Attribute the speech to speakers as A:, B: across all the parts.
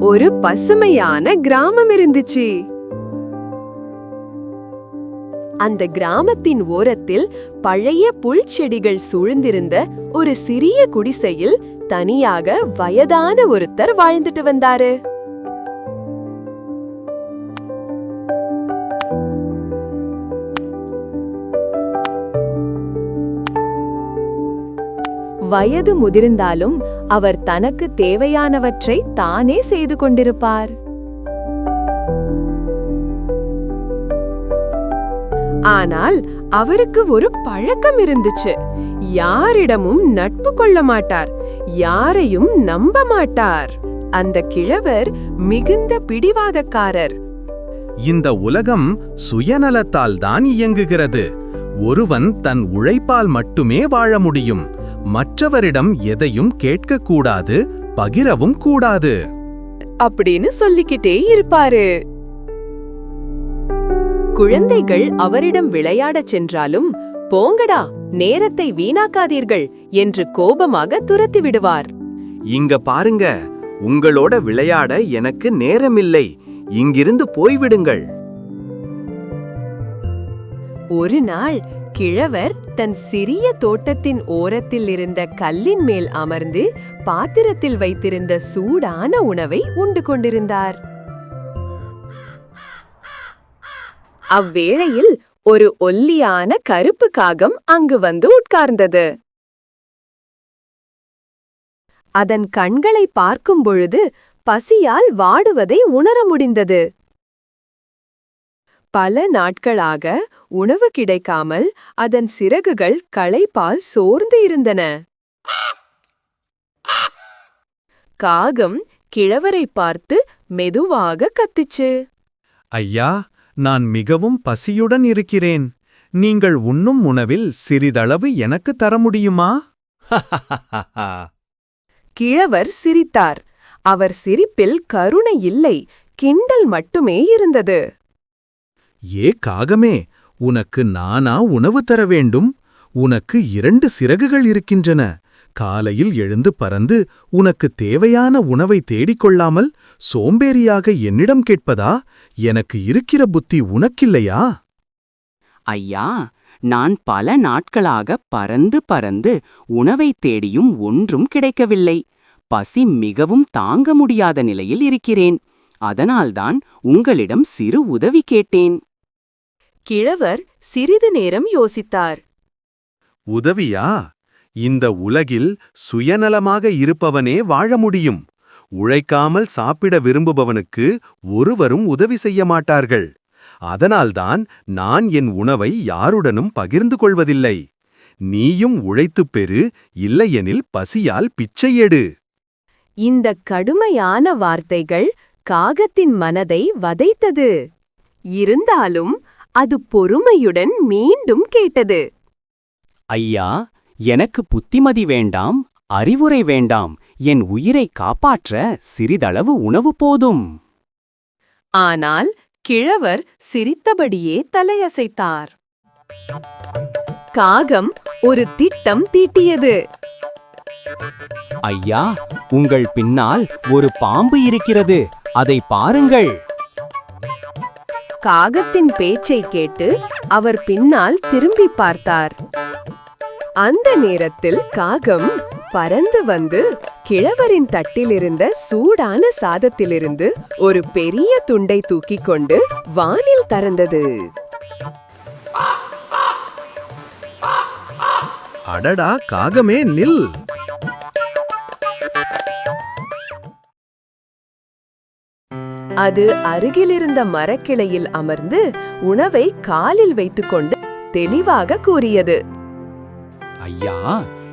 A: ஒரு பசுமையான கிராமம் இருந்துச்சு. அந்த கிராமத்தின் ஓரத்தில் பழைய புல் செடிகள் சூழ்ந்திருந்த ஒரு சிறிய குடிசையில் தனியாக வயதான ஒருத்தர் வாழ்ந்துட்டு வந்தாரு. வயது முதிர்ந்தாலும் அவர் தனக்கு தேவையானவற்றை தானே செய்து கொண்டிருப்பார். ஆனால் அவருக்கு ஒரு பழக்கம் இருந்துச்சு. யாரிடமும் நட்பு கொள்ள மாட்டார் யாரையும் நம்ப மாட்டார். அந்த கிழவர் மிகுந்த பிடிவாதக்காரர்.
B: இந்த உலகம் சுயநலத்தால் தான் இயங்குகிறது. ஒருவன் தன் உழைப்பால் மட்டுமே வாழ முடியும். மற்றவரிடம் எதையும் கேட்கக்கூடாது பகிரவும் கூடாது.
A: அப்படின்னு சொல்லிக்கிட்டே இருப்பாரு. குழந்தைகள் அவரிடம் விளையாடச் சென்றாலும் போங்கடா நேரத்தை வீணாக்காதீர்கள் என்று கோபமாக துரத்தி விடுவார்.
B: இங்க பாருங்க உங்களோட விளையாட எனக்கு நேரமில்லை இங்கிருந்து போய்விடுங்கள்.
A: ஒரு நாள் கிழவர் தன் சிறிய தோட்டத்தின் ஓரத்தில் இருந்த கல்லின் மேல் அமர்ந்து பாத்திரத்தில் வைத்திருந்த சூடான உணவை உண்டு கொண்டிருந்தார். அவ்வேளையில் ஒரு ஒல்லியான கருப்பு காகம் அங்கு வந்து உட்கார்ந்தது. அதன் கண்களை பார்க்கும் பொழுது பசியால் வாடுவதை உணர முடிந்தது. பல நாட்களாக உணவு கிடைக்காமல் அதன் சிறகுகள் களைப்பால் சோர்ந்து இருந்தன. காகம் கிழவரை பார்த்து மெதுவாக கத்துச்சு.
B: ஐயா நான் மிகவும் பசியுடன் இருக்கிறேன். நீங்கள் உண்ணும் உணவில் சிறிதளவு எனக்கு தர முடியுமா?
A: கிழவர் சிரித்தார். அவர் சிரிப்பில் கருணை இல்லை. கிண்டல் மட்டுமே இருந்தது.
B: ஏ காகமே உனக்கு நானா உணவு தர வேண்டும்? உனக்கு இரண்டு சிறகுகள் இருக்கின்றன. காலையில் எழுந்து பறந்து உனக்கு தேவையான உணவை தேடிக்கொள்ளாமல் சோம்பேறியாக என்னிடம் கேட்பதா? எனக்கு இருக்கிற புத்தி உனக்கில்லையா?
C: ஐயா நான் பல நாட்களாக பறந்து பறந்து உணவைத் தேடியும் ஒன்றும் கிடைக்கவில்லை. பசி மிகவும் தாங்க முடியாத நிலையில் இருக்கிறேன். அதனால்தான் உங்களிடம் சிறு உதவி கேட்டேன்.
A: கிழவர் சிறிது நேரம் யோசித்தார்.
B: உதவியா? இந்த உலகில் சுயநலமாக இருப்பவனே வாழ முடியும். உழைக்காமல் சாப்பிட விரும்புபவனுக்கு ஒருவரும் உதவி செய்ய மாட்டார்கள். அதனால்தான் நான் என் உணவை யாருடனும் பகிர்ந்து கொள்வதில்லை. நீயும் உழைத்துப் பெறு இல்லையெனில் பசியால் பிச்சை எடு.
A: இந்த கடுமையான வார்த்தைகள் காகத்தின் மனதை வதைத்தது. இருந்தாலும் அது பொறுமையுடன் மீண்டும் கேட்டது.
C: ஐயா எனக்கு புத்திமதி வேண்டாம் அறிவுரை வேண்டாம் என் உயிரை காப்பாற்ற சிறிதளவு உணவு போதும்.
A: ஆனால் கிழவர் சிரித்தபடியே தலையசைத்தார். காகம் ஒரு திட்டம் தீட்டியது.
C: ஐயா உங்கள் பின்னால் ஒரு பாம்பு இருக்கிறது. அதை பாருங்கள்.
A: காகத்தின் பேச்சை கேட்டு அவர் பின்னால் திரும்பி பார்த்தார். அந்த நேரத்தில் காகம் பறந்து வந்து கிழவரின் தட்டிலிருந்த சூடான சாதத்திலிருந்து ஒரு பெரிய துண்டை தூக்கிக் கொண்டு வானில் தறந்தது
B: அடடா காகமே நில்.
A: அது அருகிலிருந்த மரக்கிளையில் அமர்ந்து உணவை காலில் வைத்துக்கொண்டு தெளிவாக கூறியது.
C: ஐயா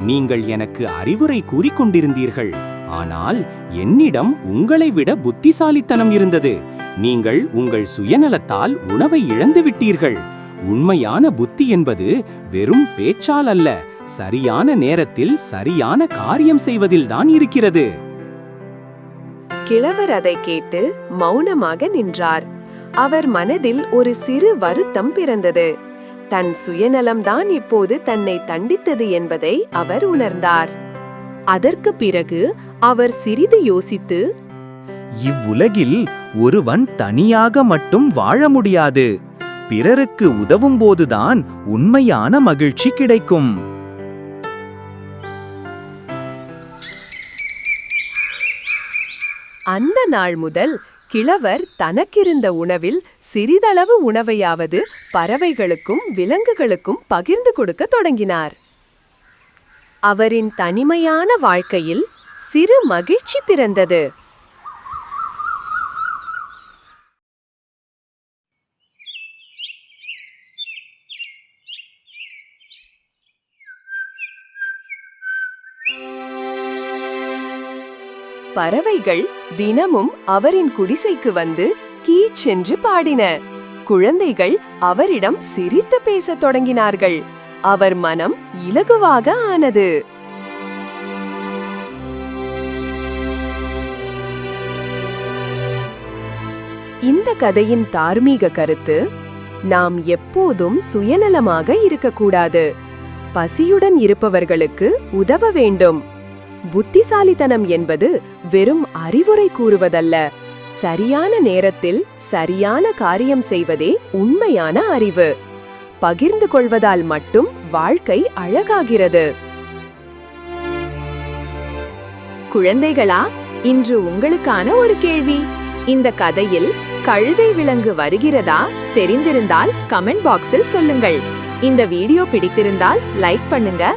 C: நீங்கள் எனக்கு அறிவுரை கூறிக்கொண்டிருந்தீர்கள் ஆனால் என்னிடம் உங்களை விட புத்திசாலித்தனம் இருந்தது. நீங்கள் உங்கள் சுயநலத்தால் உணவை இழந்து விட்டீர்கள். உண்மையான புத்தி என்பது வெறும் பேச்சால் அல்ல சரியான நேரத்தில் சரியான காரியம் செய்வதில்தான் இருக்கிறது.
A: கிழவர் அதை கேட்டு மௌனமாக நின்றார். அவர் மனதில் ஒரு சிறு வருத்தம் பிறந்தது. தன் சுயநலம்தான் இப்போது தன்னை தண்டித்தது என்பதை அவர் உணர்ந்தார். அதற்கு பிறகு அவர் சிறிது யோசித்து
D: இவ்வுலகில் ஒருவன் தனியாக மட்டும் வாழ முடியாது. பிறருக்கு உதவும் போதுதான் உண்மையான மகிழ்ச்சி கிடைக்கும்.
A: அந்த நாள் முதல் கிழவர் தனக்கிருந்த உணவில் சிறிதளவு உணவையாவது பறவைகளுக்கும் விலங்குகளுக்கும் பகிர்ந்து கொடுக்க தொடங்கினார். அவரின் தனிமையான வாழ்க்கையில் சிறு மகிழ்ச்சி பிறந்தது. பறவைகள் தினமும் அவரின் குடிசைக்கு வந்து கீச்சென்று பாடின. குழந்தைகள் அவரிடம் சிரித்து பேசத் தொடங்கினார்கள். அவர் மனம் இலகுவாக ஆனது. இந்த கதையின் தார்மீக கருத்து நாம் எப்போதும் சுயநலமாக இருக்கக்கூடாது. பசியுடன் இருப்பவர்களுக்கு உதவ வேண்டும். புத்திசாலித்தனம் என்பது வெறும் அறிவுரை கூறுவதல்ல. சரியான நேரத்தில் சரியான காரியம் செய்வதே உண்மையான அறிவு. பகிர்ந்து கொள்வதால் மட்டும் வாழ்க்கை அழகாகிறது. குழந்தைகளா இன்று உங்களுக்கான ஒரு கேள்வி. இந்த கதையில் கழுதை விலங்கு வருகிறதா தெரிந்திருந்தால் கமெண்ட் பாக்ஸில் சொல்லுங்கள். இந்த வீடியோ பிடித்திருந்தால் லைக் பண்ணுங்க